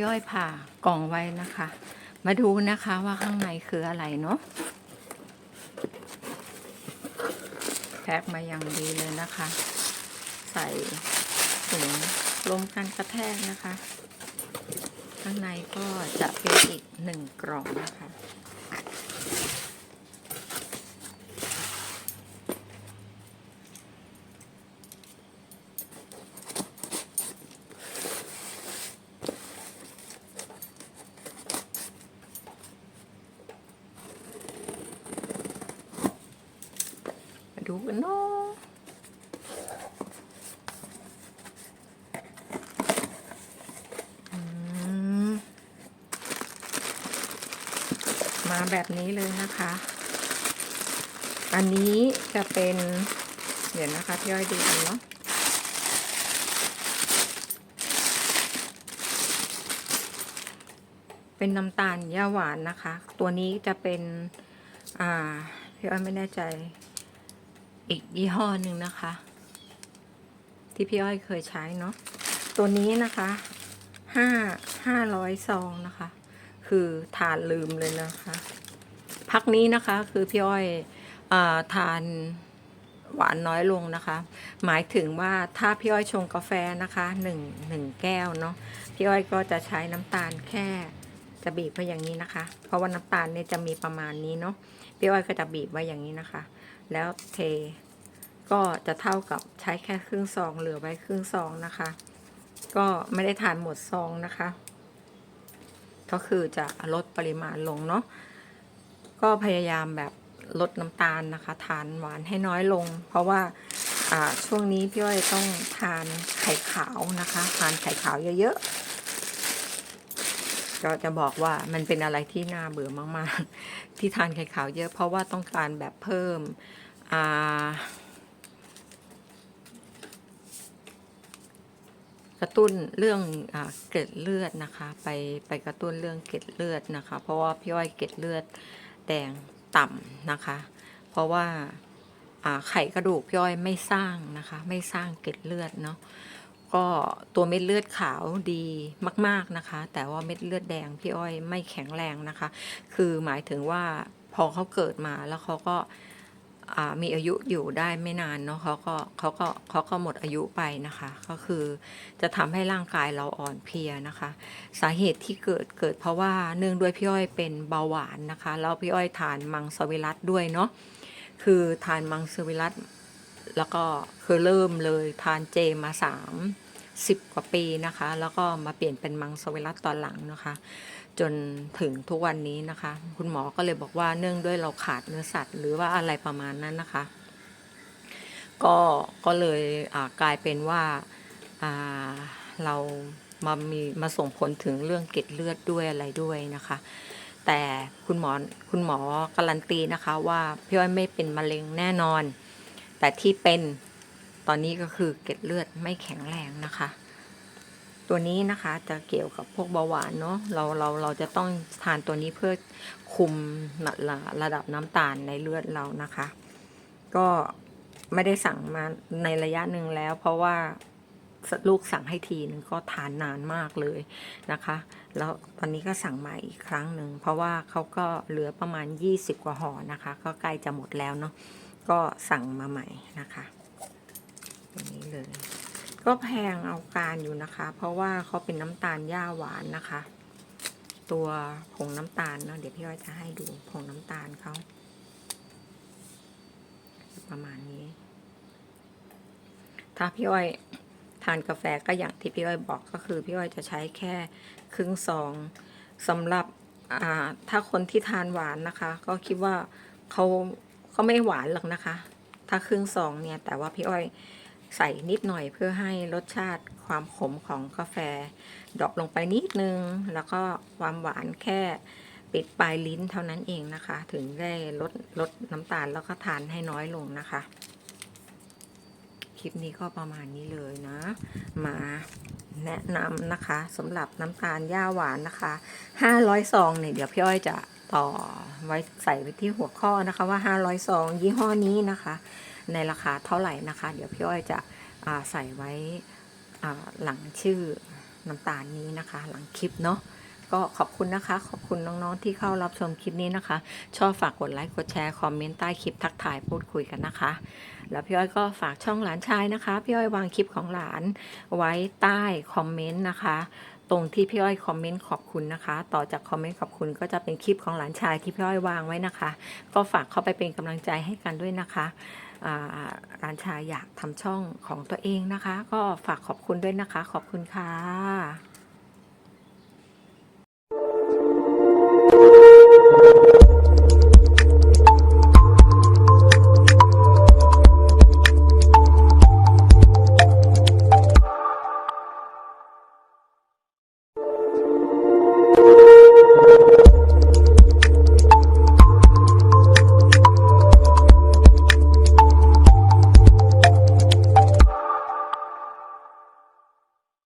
พี่อ้อยผ่ากล่องไว้นะคะ มาดูนะคะว่าข้างในคืออะไรเนาะแพ็คมาอย่างดีเลยนะคะ ใส่ถุงลมกันกระแทกนะคะ ข้างในก็จะเป็นอีกหนึ่งกล่องนะคะ ดูกันเนาะมมาแบบนี้เลยนะคะ อันนี้จะเป็น เดี๋ยวนะคะพี่อ้อยดูกันเนาะเป็นน้ำตาลย่าหวานนะคะ ตัวนี้จะเป็น อ่า พี่อ้อยไม่แน่ใจ อีกยี่ห้อหนึ่งนะคะ ที่พี่อ้อยเคยใช้เนาะตัวนี้นะคะห้าห้าร้อยซองนะคะ คือทานลืมเลยนะคะ พักนี้นะคะคือพี่อ้อยอทานหวานน้อยลงนะคะ หมายถึงว่าถ้าพี่อ้อยชงกาแฟนะคะหนึ่งหนึ่งแก้วเนาะพี่อ้อยก็จะใช้น้ำตาลแค่จะบีบไว้อย่างนี้นะคะ เพราะว่าน้ำตาลเนี่ยจะมีประมาณนี้เนาะพี่อ้อยก็จะบีบไว้อย่างนี้นะคะ แล้วเท ก็จะเท่ากับใช้แค่ครึ่งซองเหลือไว้ครึ่งซองนะคะ ก็ไม่ได้ทานหมดซองนะคะ ก็คือจะลดปริมาณลงเนาะก็พยายามแบบลดน้ำตาลนะคะ ทานหวานให้น้อยลง เพราะว่าช่วงนี้พี่อ้อยต้องทานไข่ขาวนะคะ ทานไข่ขาวเยอะๆก็จะบอกว่ามันเป็นอะไรที่น่าเบื่อมากๆ ที่ทานไข่ขาวเยอะเพราะว่าต้องการแบบเพิ่ม กระตุ้นเรื่องอเกล็ดเลือดนะคะ ไปไปกระตุ้นเรื่องเกล็ดเลือดนะคะ เพราะว่าพี่อ้อยเกล็ดเลือดแดงต่ำนะคะ เพราะว่าไขกระดูกพี่อ้อยไม่สร้างนะคะ ไม่สร้างเกล็ดเลือดเนาะก็ตัวเม็ดเลือดขาวดีมาก ๆนะคะ แต่ว่าเม็ดเลือดแดงพี่อ้อยไม่แข็งแรงนะคะ คือหมายถึงว่าพอเขาเกิดมาแล้วเขาก็ มีอายุอยู่ได้ไม่นานเนาะเขาก็เขาก็เขาก็หมดอายุไปนะคะ ก็คือจะทำให้ร่างกายเราอ่อนเพลียนะคะ สาเหตุที่เกิดเกิดเพราะว่าเนื่องด้วยพี่อ้อยเป็นเบาหวานนะคะแล้วพี่อ้อยทานมังสวิรัตด้วยเนาะคือทานมังสวิรัตแล้วก็คือเริ่มเลยทานเจมาสามสิบกว่าปีนะคะ แล้วก็มาเปลี่ยนเป็นมังสวิรัตตอนหลังนะคะ จนถึงทุกวันนี้นะคะ คุณหมอก็เลยบอกว่าเนื่องด้วยเราขาดเนื้อสัตว์ หรือว่าอะไรประมาณนั้นนะคะ ก็ก็เลยกลายเป็นว่าอ่าเรามามีมาส่งผลถึงเรื่องเกล็ดเลือดด้วยอะไรด้วยนะคะ แต่คุณหมอคุณหมอการันตีนะคะว่าพี่อ้อยไม่เป็นมะเร็งแน่นอน แต่ที่เป็นตอนนี้ก็คือเกล็ดเลือดไม่แข็งแรงนะคะ ตัวนี้นะคะจะเกี่ยวกับพวกเบาหวานเนาะเราเราเราจะต้องทานตัวนี้เพื่อคุมระระดับน้ำตาลในเลือดเรานะคะ ก็ไม่ได้สั่งมาในระยะหนึ่งแล้ว เพราะว่าลูกสั่งให้ทีนึงก็ทานนานมากเลยนะคะ แล้วตอนนี้ก็สั่งมาอีกครั้งหนึ่งเพราะว่าเขาก็เหลือประมาณ 20 กว่าห่อนะคะ ก็ใกล้จะหมดแล้วเนาะก็สั่งมาใหม่นะคะอย่างนี้เลย ก็แพงเอาการอยู่นะคะ เพราะว่าเขาเป็นน้ำตาลหญ้าหวานนะคะ ตัวผงน้ำตาลเนาะเดี๋ยวพี่อ้อยจะให้ดูผงน้ำตาลเขาประมาณนี้ ถ้าพี่อ้อยทานกาแฟก็อย่างที่พี่อ้อยบอกก็คือพี่อ้อยจะใช้แค่ครึ่งซองสำหรับอ่าถ้าคนที่ทานหวานนะคะ ก็คิดว่าเขาเขาไม่หวานหรอกนะคะ ถ้าครึ่งซองเนี่ย แต่ว่าพี่อ้อย ใส่นิดหน่อยเพื่อให้รสชาติความขมของกาแฟดรอปลงไปนิดนึง แล้วก็ความหวานแค่ปิดปลายลิ้นเท่านั้นเองนะคะ ถึงได้ลดลดน้ำตาลแล้วก็ทานให้น้อยลงนะคะ คลิปนี้ก็ประมาณนี้เลยนะ มาแนะนำนะคะสำหรับน้ำตาลย่าหวานนะคะ500ซองเนี่ยเดี๋ยวพี่อ้อยจะต่อไว้ใส่ไว้ที่หัวข้อนะคะว่า500ซองยี่ห้อนี้นะคะ ในราคาเท่าไหร่นะคะ เดี๋ยวพี่อ้อยจะใส่ไว้หลังชื่อน้ำตาลนี้นะคะ หลังคลิปเนาะก็ขอบคุณนะคะ ขอบคุณน้องๆที่เข้ารับชมคลิปนี้นะคะ ชอบฝากกดไลค์กดแชร์คอมเมนต์ใต้คลิปทักทายพูดคุยกันนะคะ แล้วพี่อ้อยก็ฝากช่องหลานชายนะคะ พี่อ้อยวางคลิปของหลานไว้ใต้คอมเมนต์นะคะ ตรงที่พี่อ้อยคอมเมนต์ขอบคุณนะคะ ต่อจากคอมเมนต์ขอบคุณก็จะเป็นคลิปของหลานชายที่พี่อ้อยวางไว้นะคะ ก็ฝากเข้าไปเป็นกำลังใจให้กันด้วยนะคะ ร้าหลานชายอยากทำช่องของตัวเองนะคะ ก็ฝากขอบคุณด้วยนะคะ ขอบคุณค่ะ